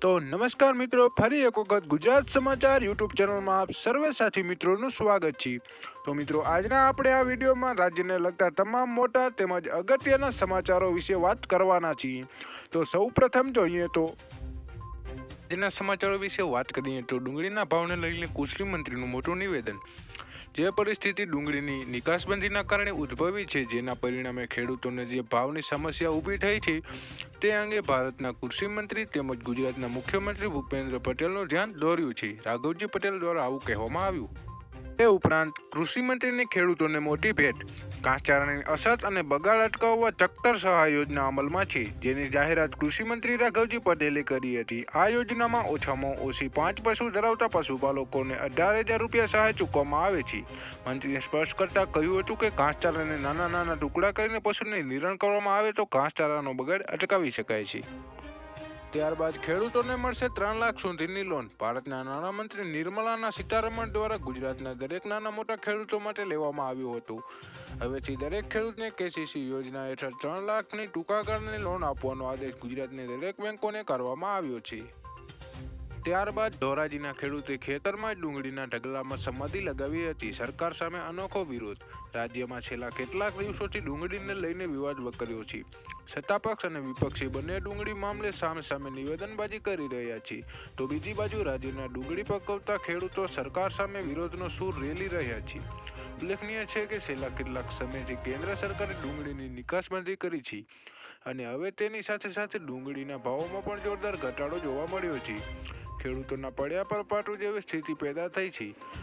તો નમસ્કાર મિત્રો, ફરી એક વખત ગુજરાત સમાચાર યુટ્યુબ ચેનલમાં આપ સર્વે સાથી મિત્રોનું સ્વાગત છે. તો મિત્રો, આજના આપણે આ વિડીયોમાં રાજ્યને લગતા તમામ મોટા તેમજ અગત્યના સમાચારો વિશે વાત કરવાના છીએ. તો સૌ પ્રથમ જોઈએ તો આજના સમાચારો વિશે વાત કરીએ તો ડુંગળીના ભાવને લઈને કૃષિ મંત્રીનું મોટું નિવેદન. જે પરિસ્થિતિ ડુંગળીની નિકાસબંધીના કારણે ઉદ્ભવી છે, જેના પરિણામે ખેડૂતોને જે ભાવની સમસ્યા ઊભી થઈ છે, તે અંગે ભારતના કૃષિ મંત્રી તેમજ ગુજરાતના મુખ્યમંત્રી ભૂપેન્દ્ર પટેલનું ધ્યાન દોર્યું છે. રાઘવજી પટેલ દ્વારા આવું કહેવામાં આવ્યું. તે ઉપરાંત કૃષિમંત્રીની ખેડૂતોને મોટી ભેટ, ઘાસચારાની અછત અને બગાડ અટકાવવા ચક્તર સહાય યોજના અમલમાં છે, જેની જાહેરાત કૃષિમંત્રી રાઘવજી પટેલે કરી હતી. આ યોજનામાં ઓછામાં ઓછી પાંચ પશુ ધરાવતા પશુપાલકોને અઢાર હજાર રૂપિયા સહાય ચૂકવવામાં આવે છે. મંત્રીએ સ્પષ્ટ કરતાં કહ્યું હતું કે ઘાસચારાને નાના નાના ટુકડા કરીને પશુને નિરણ કરવામાં આવે તો ઘાસચારાનો બગાડ અટકાવી શકાય છે. ત્યારબાદ ખેડૂતોને મળશે ત્રણ લાખ સુધીની લોન ભારતના નાણામંત્રી નિર્મલાના સીતારમણ દ્વારા ગુજરાતના દરેક નાના મોટા ખેડૂતો માટે લેવામાં આવ્યું હતું. હવેથી દરેક ખેડૂતને કેસીસી યોજના હેઠળ ત્રણ લાખની ટૂંકા ગાળાની લોન આપવાનો આદેશ ગુજરાતની દરેક બેંકોને કરવામાં આવ્યો છે. ત્યારબાદ ધોરાજીના ખેડૂતે ખેતરમાં ડુંગળીના ઢગલામાં સમાધિ લગાવી હતી. સરકાર સામે અનોખો વિરોધ. રાજ્યમાં છેલ્લા કેટલાક દિવસોથી ડુંગળીને લઈને વિવાદ વકર્યો છે. સત્તાપક્ષ અને વિપક્ષી બંને ડુંગળી મામલે સામે સામે નિવેદનબાજી કરી રહ્યા છે. તો બીજી બાજુ રાજ્યના ડુંગળી પકવતા ખેડૂતો સરકાર સામે વિરોધનો સૂર રેલી રહ્યા છે. ઉલ્લેખનીય છે કે છેલ્લા કેટલાક સમયથી કેન્દ્ર સરકારે ડુંગળીની નિકાસબંધી કરી છે અને હવે તેની સાથે સાથે ડુંગળીના ભાવોમાં પણ જોરદાર ઘટાડો જોવા મળ્યો છે. ખેડૂતોના પડ્યા પર પાટું જેવી સ્થિતિ પેદા થઈ છે.